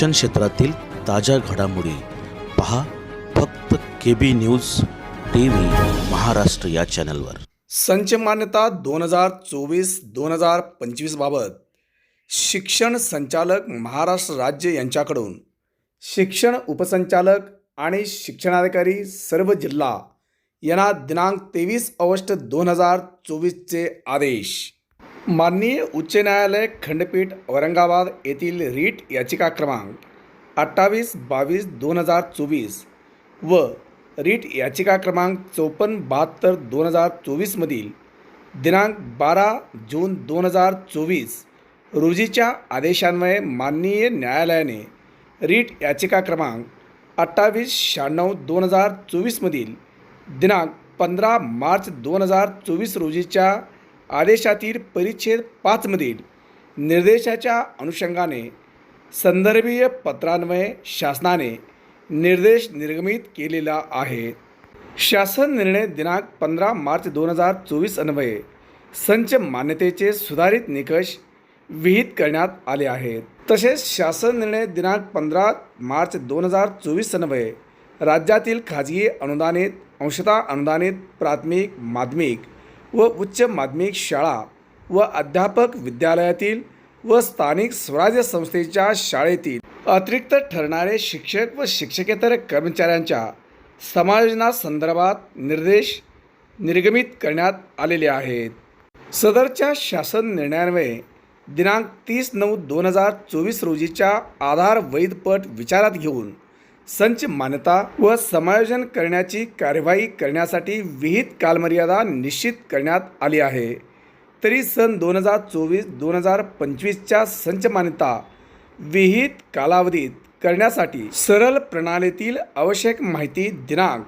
शिक्षण क्षेत्रातील ताज्या घडामोडी पहा फक्त K B news T V Maharashtra या चॅनलवर. संच मान्यता दोन हजार चोवीस दोन हजार पंचवीसबाबत शिक्षण संचालक महाराष्ट्र राज्य यांच्याकडून शिक्षण उपसंचालक आणि शिक्षणाधिकारी सर्व जिल्हा यांना दिनांक तेवीस ऑगस्ट दोन हजार चोवीसचे आदेश. माननीय उच्च न्यायालय खंडपीठ औरंगाबाद येथील रीट याचिका क्रमांक अठ्ठावीस बावीस दोन हजार चोवीस व रीट याचिका क्रमांक चौपन्न बहात्तर दोन हजार चोवीसमधील दिनांक बारा जून दोन हजार चोवीस रोजीच्या आदेशान्वये माननीय न्यायालयाने रीट याचिका क्रमांक अठ्ठावीस शहाण्णव दोन हजार चोवीसमधील दिनांक पंधरा मार्च दोन हजार चोवीस रोजीच्या आदेशातील परिच्छेद पाचमधील निर्देशाच्या अनुषंगाने संदर्भीय पत्रान्वये शासनाने निर्देश निर्गमित केलेला आहे. शासन निर्णय दिनांक पंधरा मार्च दोन हजार चोवीस अन्वये संच मान्यतेचे सुधारित निकष विहित करण्यात आले आहेत. तसेच शासन निर्णय दिनांक पंधरा मार्च दोन हजार चोवीस अन्वये राज्यातील खाजगी अनुदानित अंशतः अनुदानित प्राथमिक माध्यमिक व उच्च माध्यमिक शाळा व अध्यापक विद्यालयातील व स्थानिक स्वराज्य संस्थेच्या शाळेतील अतिरिक्त ठरणारे शिक्षक व शिक्षकेतर कर्मचाऱ्यांच्या समायोजनासंदर्भात निर्देश निर्गमित करण्यात आलेले आहेत. सदरच्या शासन निर्णयान्वये दिनांक तीस नऊ दोन हजार चोवीस रोजीच्या आधार वैधपट विचारात घेऊन संच मान्यता व समायोजन करण्याची कार्यवाही करण्यासाठी विहित कालमर्यादा निश्चित करण्यात आली आहे. तरी सन दोन हजार चोवीस दोन हजार पंचवीसच्या संच मान्यता विहित कालावधीत करण्यासाठी सरळ प्रणालीतील आवश्यक माहिती दिनांक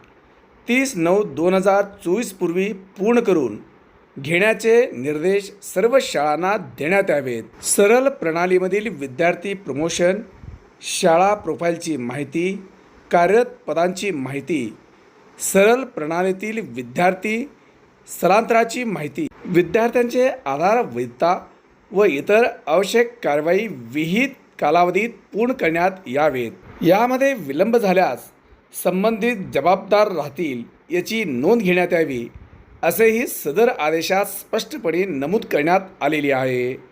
तीस नऊ दोन हजार चोवीसपूर्वी पूर्ण करून घेण्याचे निर्देश सर्व शाळांना देण्यात यावेत. सरळ प्रणालीमधील विद्यार्थी प्रमोशन शाळा प्रोफाईलची माहिती कार्यरत पदांची माहिती सरळ प्रणालीतील विद्यार्थी स्थलांतराची माहिती विद्यार्थ्यांचे आधार वैधता व इतर आवश्यक कारवाई विहित कालावधीत पूर्ण करण्यात यावेत. यामध्ये विलंब झाल्यास संबंधित जबाबदार राहतील याची नोंद घेण्यात यावी असेही सदर आदेशात स्पष्टपणे नमूद करण्यात आलेली आहे.